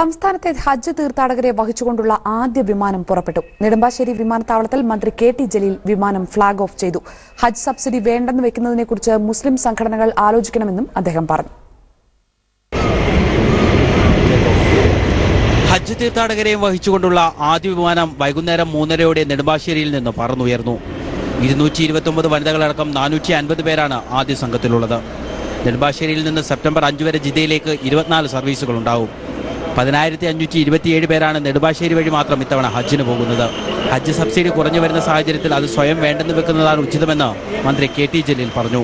സംസ്ഥാനത്തെ ഹജ്ജ് തീർത്ഥാടകരെ വഹിച്ചുകൊണ്ടുള്ള ആദ്യ വിമാനം പുറപ്പെട്ടു. നെടുമ്പാശ്ശേരി വിമാനത്താവളത്തിൽ മന്ത്രി കെ ടി ജലീൽ വിമാനം ഫ്ളാഗ് ഓഫ് ചെയ്തു. ഹജ്ജ് സബ്സിഡി വേണ്ടെന്ന് വെക്കുന്നതിനെക്കുറിച്ച് മുസ്ലിം സംഘടനകൾ ആലോചിക്കണമെന്നും അദ്ദേഹം പറഞ്ഞു. ഹജ്ജ് തീർത്ഥാടകരെയും വഹിച്ചുകൊണ്ടുള്ള ആദ്യ വിമാനം വൈകുന്നേരം മൂന്നരയോടെ നെടുമ്പാശ്ശേരിയിൽ നിന്ന് പറന്നുയർന്നു. ഇരുന്നൂറ്റി ഇരുപത്തൊമ്പത് വനിതകളടക്കം നാനൂറ്റി അൻപത് പേരാണ് ആദ്യ സംഘത്തിലുള്ളത്. നെടുമ്പാശ്ശേരിയിൽ നിന്ന് സെപ്റ്റംബർ അഞ്ച് വരെ ജിദ്ദയിലേക്ക് ഇരുപത്തിനാല് സർവീസുകളുണ്ടാവും. പതിനായിരത്തി അഞ്ഞൂറ്റി ഇരുപത്തിയേഴ് പേരാണ് നെടുമ്പാശ്ശേരി വഴി മാത്രം ഇത്തവണ ഹജ്ജിന് പോകുന്നത്. ഹജ്ജ് സബ്സിഡി കുറഞ്ഞു വരുന്ന സാഹചര്യത്തിൽ അത് സ്വയം വേണ്ടെന്ന് വെക്കുന്നതാണ് ഉചിതമെന്ന് മന്ത്രി കെ ടി ജലീൽ പറഞ്ഞു.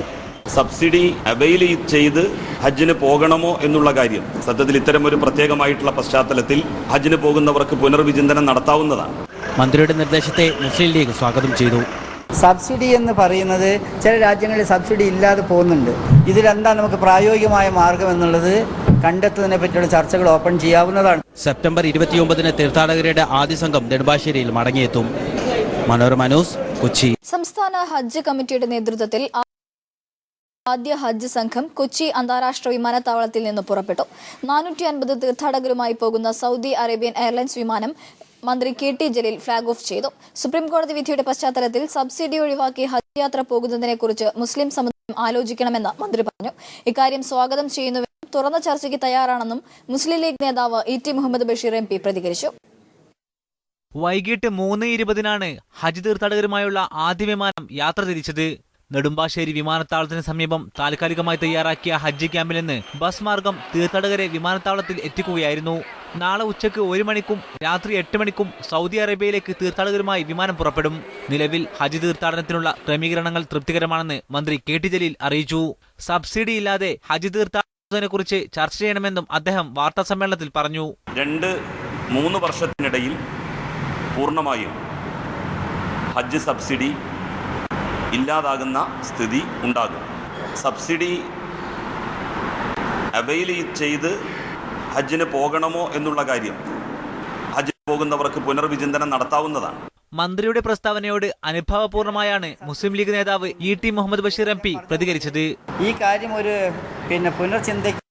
സബ്സിഡി അവൈൽ ചെയ്ത് ഹജ്ജിന് പോകണമോ എന്നുള്ള കാര്യം സത്യത്തിൽ ഇത്തരം ഒരു പ്രത്യേകമായിട്ടുള്ള പശ്ചാത്തലത്തിൽ ഹജ്ജിന് പോകുന്നവർക്ക് പുനർവിചിന്തനം നടത്താവുന്നതാണ്. മന്ത്രിയുടെ നിർദ്ദേശത്തെ മുസ്ലിം ലീഗ് സ്വാഗതം ചെയ്തു. സബ്സിഡി എന്ന് പറയുന്നത് ചില രാജ്യങ്ങളിൽ സബ്സിഡി ഇല്ലാതെ പോകുന്നുണ്ട്. ഇതിലെന്താ നമുക്ക് പ്രായോഗികമായ മാർഗം എന്നുള്ളത് കണ്ടെത്തുന്നതിനെ പറ്റിയുള്ള ചർച്ചകൾ ഓപ്പൺ ചെയ്യാവുന്നതാണ്. സെപ്റ്റംബർ ഇരുപത്തിയൊമ്പതിന് തീർത്ഥാടകരുടെ ആദ്യ സംഘം നെടുമ്പാശ്ശേരിയിൽ മടങ്ങിയെത്തും. മനോരമ ന്യൂസ് കൊച്ചി. സംസ്ഥാന ഹജ്ജ് കമ്മിറ്റിയുടെ നേതൃത്വത്തിൽ ആദ്യ ഹജ്ജ് സംഘം കൊച്ചി അന്താരാഷ്ട്ര വിമാനത്താവളത്തിൽ നിന്ന് പുറപ്പെട്ടു. നാനൂറ്റി അൻപത് തീർത്ഥാടകരുമായി പോകുന്ന സൗദി അറേബ്യൻ എയർലൈൻസ് വിമാനം മന്ത്രി K T Jaleel flag off ചെയ്തു. സുപ്രീംകോടതി വിധിയുടെ പശ്ചാത്തലത്തിൽ സബ്സിഡി ഒഴിവാക്കി ഹജ്ജ് യാത്ര പോകുന്നതിനെക്കുറിച്ച് മുസ്ലിം സമുദായം ആലോചിക്കണമെന്ന് മന്ത്രി പറഞ്ഞു. ഇക്കാര്യം സ്വാഗതം ചെയ്യുന്നുവെന്നും തുറന്ന ചർച്ചയ്ക്ക് തയ്യാറാണെന്നും മുസ്ലിം ലീഗ് നേതാവ് E T Muhammad Basheer M P പ്രതികരിച്ചു. വൈകിട്ട് മൂന്ന് ഇരുപതിനാണ് ഹജ്ജ് തീർത്ഥാടകരുമായുള്ള ആദ്യ വിമാനം യാത്ര തിരിച്ചത്. നെടുമ്പാശ്ശേരി വിമാനത്താവളത്തിന് സമീപം താൽക്കാലികമായി തയ്യാറാക്കിയ ഹജ്ജ് ക്യാമ്പിൽ നിന്ന് ബസ് മാർഗം തീർത്ഥാടകരെ വിമാനത്താവളത്തിൽ എത്തിക്കുകയായിരുന്നു. നാളെ ഉച്ചയ്ക്ക് ഒരു മണിക്കും രാത്രി എട്ട് മണിക്കും സൗദി അറേബ്യയിലേക്ക് തീർത്ഥാടകരുമായി വിമാനം പുറപ്പെടും. നിലവിൽ ഹജ്ജ് തീർത്ഥാടനത്തിനുള്ള ക്രമീകരണങ്ങൾ തൃപ്തികരമാണെന്ന് മന്ത്രി കെ ടി ജലീൽ അറിയിച്ചു. സബ്സിഡി ഇല്ലാതെ ഹജ്ജ് തീർത്ഥാടനത്തെക്കുറിച്ച് ചർച്ച ചെയ്യണമെന്നും അദ്ദേഹം വാർത്താ സമ്മേളനത്തിൽ പറഞ്ഞു. രണ്ട് മൂന്ന് വർഷത്തിനിടയിൽ പൂർണമായും ഹജ്ജ് സബ്സിഡി ഇല്ലാതാകുന്ന സ്ഥിതി ഉണ്ടാകും. സബ്സിഡി അവൈൽ ചെയ്ത് ഹജ്ജിന് പോകണമോ എന്നുള്ള കാര്യം ഹജ്ജിന് പോകുന്നവർക്ക് പുനർവിചിന്തനം നടത്താവുന്നതാണ്. മന്ത്രിയുടെ പ്രസ്താവനയോട് അനുഭാവപൂർണമായാണ് മുസ്ലിം ലീഗ് നേതാവ് E T Muhammad Basheer M P പ്രതികരിച്ചത്. ഈ കാര്യം ഒരു പിന്നെ പുനർചിന്തയ്ക്ക്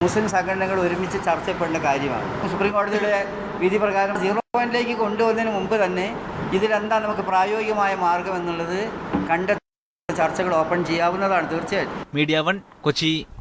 മുസ്ലിം സംഘടനകൾ ഒരുമിച്ച് ചർച്ച ചെയ്യപ്പെടേണ്ട കാര്യമാണ്. സുപ്രീം കോടതിയുടെ വിധി പ്രകാരം സീറോ പോയിന്റിലേക്ക് കൊണ്ടുവന്നതിന് മുമ്പ് തന്നെ ഇതിലെന്താ നമുക്ക് പ്രായോഗികമായ മാർഗം എന്നുള്ളത് കണ്ടെത്തി ചർച്ചകൾ ഓപ്പൺ ചെയ്യാവുന്നതാണ് തീർച്ചയായിട്ടും. Media one Kochi